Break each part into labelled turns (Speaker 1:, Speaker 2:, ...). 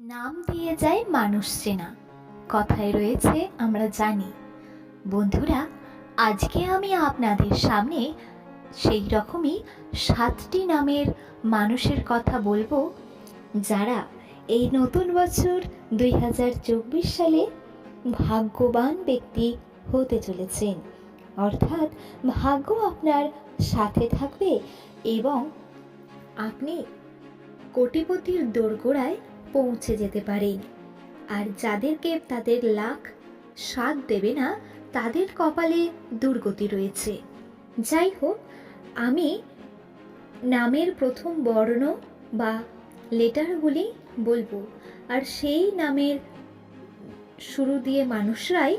Speaker 1: নাম দিয়ে যায় মানুষ চেনা। কথায় রয়েছে, আমরা জানি। বন্ধুরা, আজকে আমি আপনাদের সামনে সেই রকমই সাতটি নামের মানুষের কথা বলব, যারা এই নতুন বছর দুই হাজার চব্বিশ সালে ভাগ্যবান ব্যক্তি হতে চলেছেন। অর্থাৎ ভাগ্য আপনার সাথে থাকবে এবং আপনি কোটিপতির দোরগোড়ায় পৌঁছে যেতে পারে। আর যাদেরকে তাদের লাখ স্বাদ দেবে না, তাদের কপালে দুর্গতি রয়েছে। যাই হোক, আমি নামের প্রথম বর্ণ বা লেটারগুলি বলব। আর সেই নামের শুরু দিয়ে মানুষরাই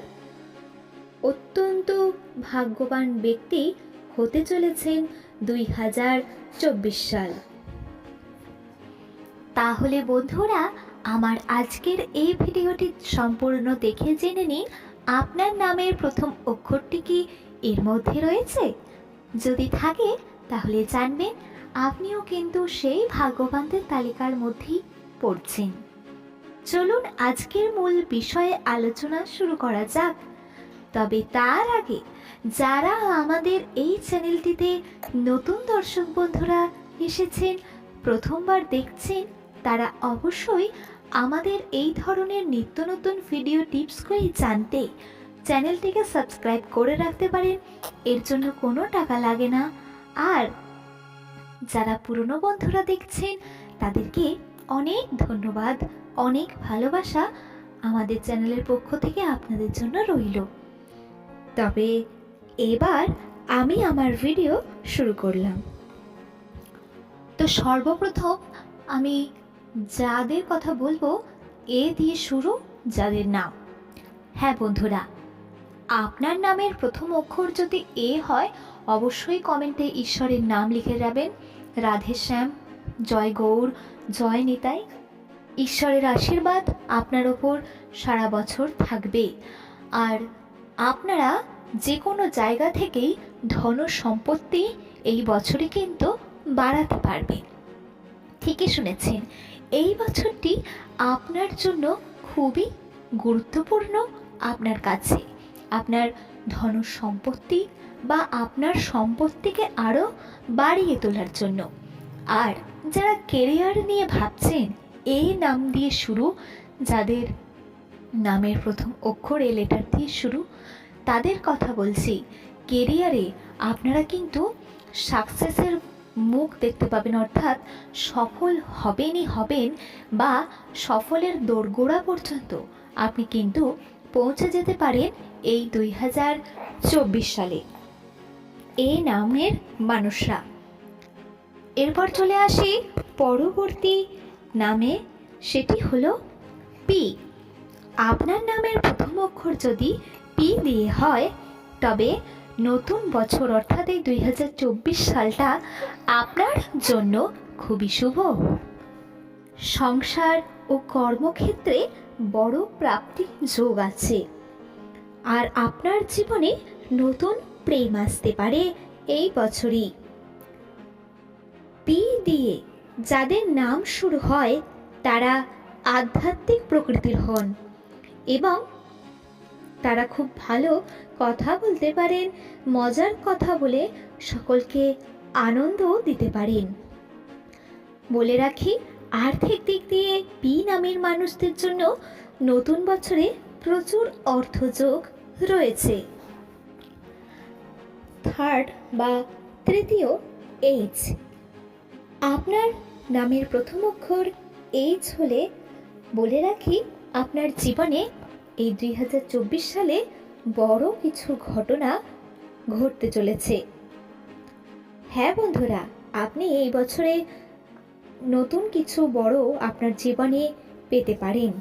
Speaker 1: অত্যন্ত ভাগ্যবান ব্যক্তি হতে চলেছেন দুই হাজার চব্বিশ সাল। তাহলে বন্ধুরা, আমার আজকের এই ভিডিওটি সম্পূর্ণ দেখে জেনে নিন, আপনার নামের প্রথম অক্ষরটি কি এর মধ্যে রয়েছে? যদি থাকে, তাহলে জানবেন, আপনিও কিন্তু সেই ভাগ্যবানদের তালিকার মধ্যেই পড়ছেন। চলুন আজকের মূল বিষয়ে আলোচনা শুরু করা যাক। তবে তার আগে, যারা আমাদের এই চ্যানেলটিতে নতুন দর্শক বন্ধুরা এসেছেন, প্রথমবার দেখছেন তারা অবশ্যই আমাদের এই ধরনের নিত্য নতুন ভিডিও টিপসগুলি জানতে চ্যানেলটিকে সাবস্ক্রাইব করে রাখতে পারেন। এর জন্য কোনো টাকা লাগে না। আর যারা পুরনো বন্ধুরা দেখছেন, তাদেরকে অনেক ধন্যবাদ, অনেক ভালোবাসা আমাদের চ্যানেলের পক্ষ থেকে আপনাদের জন্য রইল। তবে এবার আমি আমার ভিডিও শুরু করলাম। তো সর্বপ্রথম আমি যাদের কথা বলব, এ দিয়ে শুরু যাদের নাম। হ্যাঁ বন্ধুরা, আপনার নামের প্রথম অক্ষর যদি এ হয়, অবশ্যই কমেন্টে ঈশ্বরের নাম লিখে যাবেন। রাধেশ্যাম জয় গৌর, জয় নিতাই। ঈশ্বরের আশীর্বাদ আপনার ওপর সারা বছর থাকবে আর আপনারা যে কোনো জায়গা থেকেই ধন সম্পত্তি এই বছরে কিন্তু বাড়াতে পারবে ঠিকই শুনেছেন এই বছরটি আপনার জন্য খুবই গুরুত্বপূর্ণ আপনার কাছে। আপনার ধন সম্পত্তি বা আপনার সম্পত্তিকে আরও বাড়িয়ে তোলার জন্য। আর যারা কেরিয়ার নিয়ে ভাবছেন, এই নাম দিয়ে শুরু, যাদের নামের প্রথম অক্ষর লেটার দিয়ে শুরু, তাদের কথা বলছি। কেরিয়ারে আপনারা কিন্তু সাকসেসের মুখ দেখতে পাবেন, অর্থাৎ সফল হবেনই হবেন বা সফলের দোরগোড়া পর্যন্ত আপনি কিন্তু পৌঁছে যেতে পারেন এই দুই হাজার চব্বিশ সালে। এই নামের মানুষরা। এরপর চলে আসি পরবর্তী নামে, সেটি হলো পি আপনার নামের প্রথম অক্ষর যদি পি দিয়ে হয়, তবে নতুন বছর অর্থাৎ এই দুই হাজার চব্বিশ সালটা আপনার জন্য খুবই শুভ। সংসার ও কর্মক্ষেত্রে বড় প্রাপ্তি যোগ আছে। আর আপনার জীবনে নতুন প্রেম আসতে পারে এই বছরই। পি দিয়ে যাদের নাম শুরু হয়, তারা আধ্যাত্মিক প্রকৃতির হন এবং তারা খুব ভালো কথা বলতে পারেন, মজার কথা বলে সকলকে আনন্দও দিতে পারেন। বলে রাখি, আর্থিক দিক দিয়ে পি নামের মানুষদের জন্য নতুন বছরে প্রচুর অর্থযোগ রয়েছে। থার্ড বা তৃতীয় এইচ। আপনার নামের প্রথম অক্ষর এইচ হলে বলে রাখি, আপনার জীবনে এই দুই হাজার চব্বিশ সালে বড় কিছু ঘটনা ঘটতে চলেছে। হ্যাঁ বন্ধুরা, আপনি এই বছরে নতুন কিছু বড় আপনার জীবনে পেতে পারেন।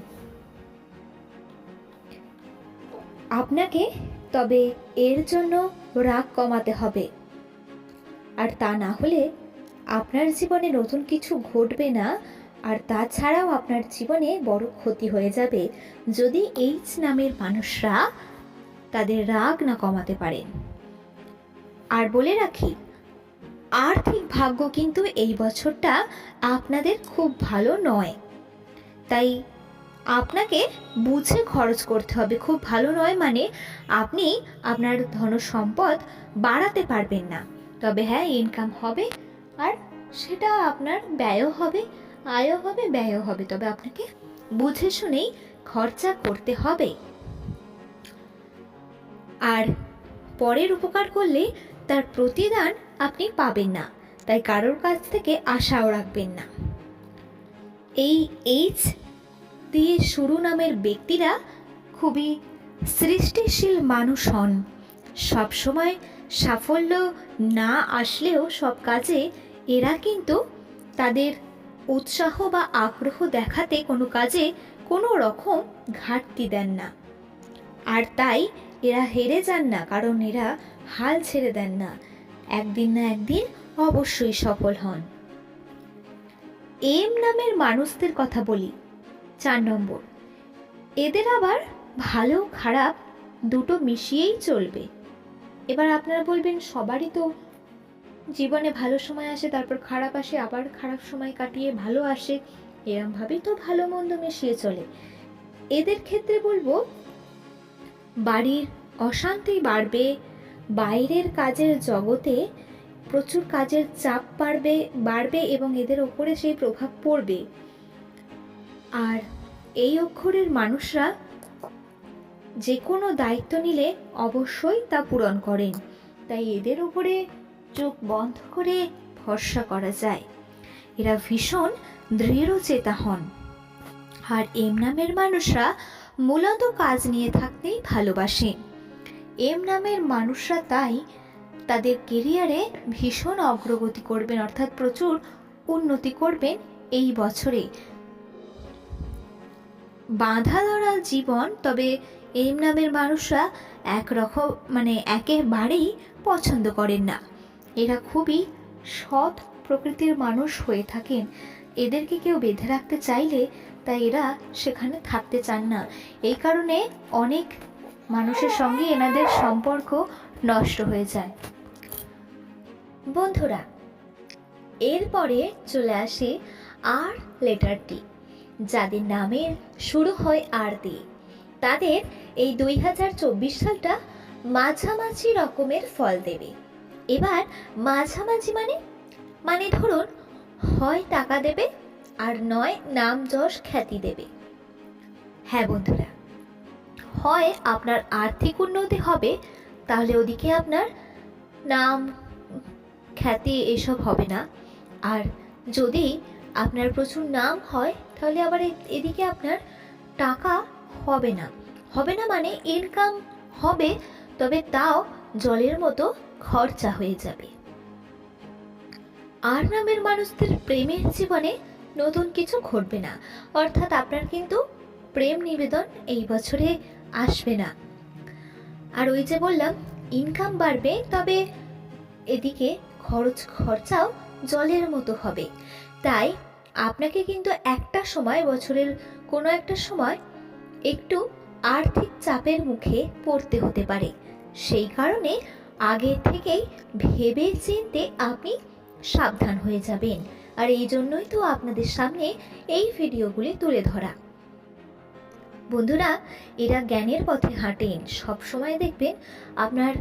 Speaker 1: আপনাকে তবে এর জন্য রাগ কমাতে হবে। আর তা না হলে আপনার জীবনে নতুন কিছু ঘটবে না আর তাছাড়াও আপনার জীবনে বড় ক্ষতি হয়ে যাবে যদি এইচ নামের মানুষরা তাদের রাগ না কমাতে পারেন। আর বলে রাখি, আর্থিক ভাগ্য কিন্তু এই বছরটা আপনাদের খুব ভালো নয়। তাই আপনাকে বুঝে খরচ করতে হবে। খুব ভালো নয় মানে আপনি আপনার ধন সম্পদ বাড়াতে পারবেন না। তবে হ্যাঁ ইনকাম হবে আর সেটা আপনার ব্যয়ও হবে। আয়ও হবে, ব্যয়ও হবে। তবে আপনাকে বুঝে শুনেই খরচা করতে হবে। আর পরের উপকার করলে তার প্রতিদান আপনি পাবেন না। তাই কারোর কাছ থেকে আশাও রাখবেন না। এই এইচ দিয়ে শুরু নামের ব্যক্তিরা খুবই সৃষ্টিশীল মানুষ হন। সবসময় সাফল্য না আসলেও সব কাজে এরা কিন্তু তাদের উৎসাহ বা আগ্রহ দেখাতে কোনো কাজে কোনো রকম ঘাটতি দেন না। আর তাই এরা হেরে যান না, কারণ এরা হাল ছেড়ে দেন না। একদিন না একদিন অবশ্যই সফল হন। এম নামের মানুষদের কথা বলি। চার নম্বর, এদের আবার ভালো খারাপ দুটো মিশিয়েই চলবে। এবার আপনারা বলবেন, সবারই তো জীবনে ভালো সময় আসে, তারপর খারাপ আসে, আবার খারাপ সময় কাটিয়ে ভালো আসে, এরমভাবেই তো ভালো মন্দ মিশিয়ে চলে। এদের ক্ষেত্রে বলব, বাড়ির অশান্তি বাড়বে, বাইরের কাজের জগতে প্রচুর কাজের চাপ বাড়বে বাড়বে এবং এদের ওপরে সেই প্রভাব পড়বে। আর এই অক্ষরের মানুষরা যে কোনো দায়িত্ব নিলে অবশ্যই তা পূরণ করেন। তাই এদের উপরে চোখ বন্ধ করে ভরসা করা যায়। এরা ভীষণ দৃঢ় চেতা হন। আর এম নামের মানুষরা মূলত কাজ নিয়ে থাকতেই ভালোবাসেন এম নামের মানুষরা তাই তাদের কেরিয়ারে ভীষণ অগ্রগতি করবেন, অর্থাৎ প্রচুর উন্নতি করবেন এই বছরে। বাঁধা ধরা জীবন, তবে এম নামের মানুষরা একরকম মানে একেবারেই পছন্দ করেন না। এরা খুবই সৎ প্রকৃতির মানুষ হয়ে থাকেন। এদেরকে কেউ বেঁধে রাখতে চাইলে তাই এরা সেখানে থাকতে চান না। এই কারণে অনেক মানুষের সঙ্গে এনাদের সম্পর্ক নষ্ট হয়ে যায়। বন্ধুরা, এরপরে চলে আসে আর লেটারটি, যাদের নামের শুরু হয় আর দিয়ে। তাদের এই দুই হাজার চব্বিশ সালটা মাঝামাঝি রকমের ফল দেবে। এবার মাঝামাঝি মানে? মানে ধরুন, হয় টাকা দেবে আর নয় নাম যশ খ্যাতি দেবে। হ্যাঁ বন্ধুরা, হয় আপনার আর্থিক উন্নতি হবে, তাহলে ওদিকে আপনার নাম, খ্যাতি এসব হবে না। আর যদি আপনার প্রচুর নাম হয়, তাহলে আবার এদিকে আপনার টাকা হবে না। হবে না মানে ইনকাম হবে, তবে তাও জলের মতো খরচা হয়ে যাবে। আর নামের মানুষদের প্রেমের জীবনে নতুন কিছু ঘটবে না। অর্থাৎ আপনার কিন্তু প্রেম নিবেদন এই বছরে আসবে না। আর ওই যে বললাম ইনকাম বাড়বে, তবে এদিকে খরচ খরচাও জলের মতো হবে। তাই আপনাকে কিন্তু একটা সময়, বছরের কোনো একটা সময় একটু আর্থিক চাপের মুখে পড়তে হতে পারে। সেই কারণে আগে থেকেই ভেবে চিনতে আপনি সাবধান হয়ে যাবেন। আর এই জন্যই তো আপনাদের সামনে এই ভিডিওগুলি তুলে ধরা। বন্ধুরা, এরা জ্ঞানের পথে হাঁটেন। সব সময় দেখবেন আপনার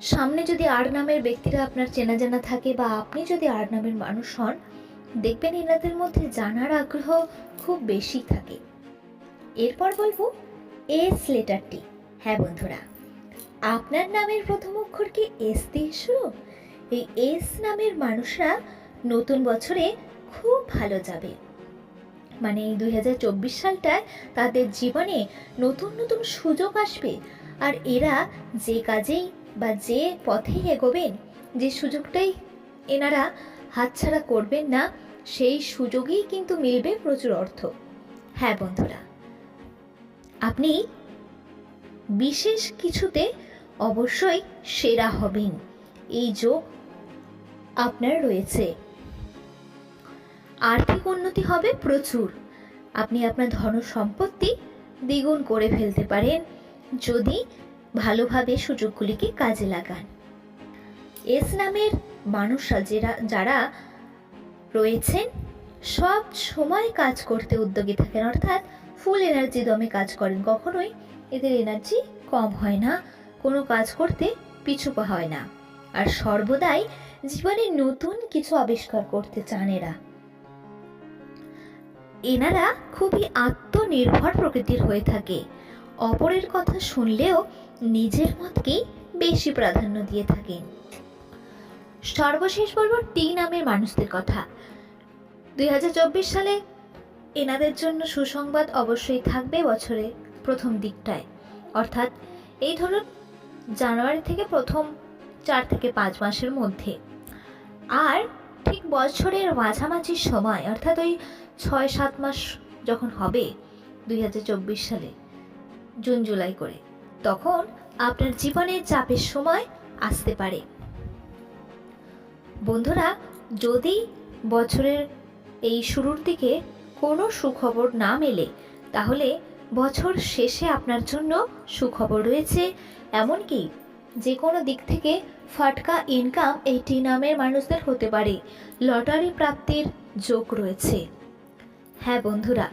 Speaker 1: সামনে যদি আর নামের ব্যক্তিরা আপনার চেনা জানা থাকে বা আপনি যদি আর নামের মানুষ হন, দেখবেন এনাদের মধ্যে জানার আগ্রহ খুব বেশি থাকে। এরপর বলব, এস লেটারটি। হ্যাঁ বন্ধুরা। আপনার নামের প্রথম অক্ষর কি এস দিয়ে শুরু? এই এস নামের মানুষরা নতুন বছরে খুব ভালো যাবে। মানে এই দুই হাজার চব্বিশ সালটায় তাদের জীবনে নতুন নতুন সুযোগ আসবে আর এরা যে কাজেই বা যে পথেই এগোবেন, যে সুযোগটাই এনারা হাতছাড়া করবেন না, সেই সুযোগেই কিন্তু মিলবে প্রচুর অর্থ। হ্যাঁ বন্ধুরা, আপনি বিশেষ কিছুতে অবশ্যই সেরা হবেন। এই যোগ আপনার রয়েছে। আর্থিক উন্নতি হবে প্রচুর। আপনি আপনার ধন সম্পত্তি দ্বিগুণ করে ফেলতে পারেন যদি ভালোভাবে সুযোগগুলিকে কাজে লাগান। এস নামের মানুষরা যারা যারা রয়েছেন, সব সময় কাজ করতে উদ্যোগী থাকেন। অর্থাৎ ফুল এনার্জি দমে কাজ করেন। কখনোই এদের এনার্জি কম হয় না। কোনো কাজ করতে পিছু হয় না। আর সর্বদাই জীবনে নতুন কিছু আবিষ্কার করতে চান এরা। এনারা খুবই আত্মনির্ভর প্রকৃতির হয়ে থাকে। অপরের কথা শুনলেও নিজের মতকেই বেশি প্রাধান্য দিয়ে থাকেন। সর্বশেষ বলব টি নামের মানুষদের কথা। দুই হাজার চব্বিশ সালে এনাদের জন্য সুসংবাদ অবশ্যই থাকবে বছরে প্রথম দিকটায়। অর্থাৎ এই ধরুন জানুয়ারি থেকে প্রথম চার থেকে পাঁচ মাসের মধ্যে। আর ঠিক বছরের মাঝামাঝি সময়, অর্থাৎ ওই ছয় সাত মাস যখন হবে, দুই হাজার চব্বিশ সালে, জুন, জুলাই করে, তখন আপনার জীবনের চাপের সময় আসতে পারে। বন্ধুরা, যদি বছরের এই শুরুর দিকে কোনো সুখবর না মেলে, তাহলে বছর শেষে আপনার জন্য সুখবর রয়েছে। এমনকি যে কোনো দিক থেকে ফাটকা ইনকাম এই টি নামের মানুষদের হতে পারে। লটারি প্রাপ্তির যোগ রয়েছে। হ্যাঁ বন্ধুরা,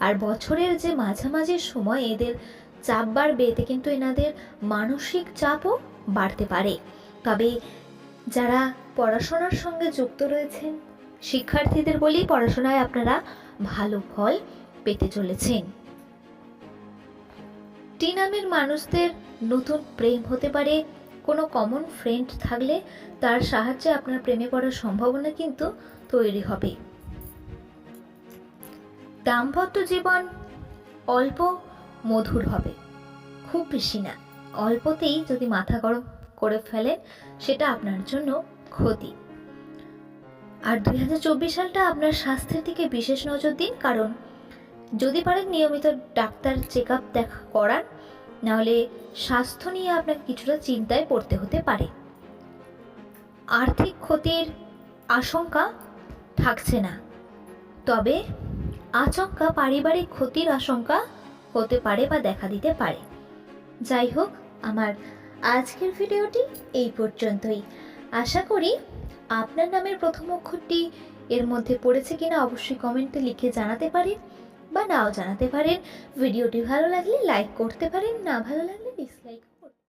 Speaker 1: আর বছরের যে মাঝামাঝি সময় এদের চাপ বাড়বে এতে কিন্তু এনাদের মানসিক চাপও বাড়তে পারে। তবে যারা পড়াশোনার সঙ্গে যুক্ত রয়েছেন, শিক্ষার্থীদের বলেই পড়াশোনায় আপনারা ভালো ফল পেতে চলেছেন। টি নামের মানুষদের নতুন প্রেম হতে পারে। কোনো কমন ফ্রেন্ড থাকলে তার সাহায্যে আপনার প্রেমে পড়ার সম্ভাবনা কিন্তু তৈরি হবে। দাম্পত্য জীবন অল্প, মধুর হবে। খুব বেশি না, অল্পতেই যদি মাথা গরম করে ফেলেন সেটা আপনার জন্য ক্ষতি। আর দুই হাজার চব্বিশ সালটা আপনার স্বাস্থ্যের দিকে বিশেষ নজর দিন, কারণ যদি পারেন নিয়মিত ডাক্তার চেক আপ দেখা করান নাহলে স্বাস্থ্য নিয়ে আপনাকে কিছুটা চিন্তায় পড়তে হতে পারে। আর্থিক ক্ষতির আশঙ্কা থাকছে না। তবে আচমকা পারিবারিক ক্ষতির আশঙ্কা হতে পারে বা দেখা দিতে পারে। যাই হোক, আমার আজকের ভিডিওটি এই পর্যন্তই। আশা করি আপনার নামের প্রথম অক্ষরটি এর মধ্যে পড়েছে কিনা অবশ্যই কমেন্টে লিখে জানাতে পারেন। বা নাও জানাতে পারেন। ভিডিওটি ভালো লাগলে লাইক করতে পারেন না ভালো লাগলে ডিসলাইক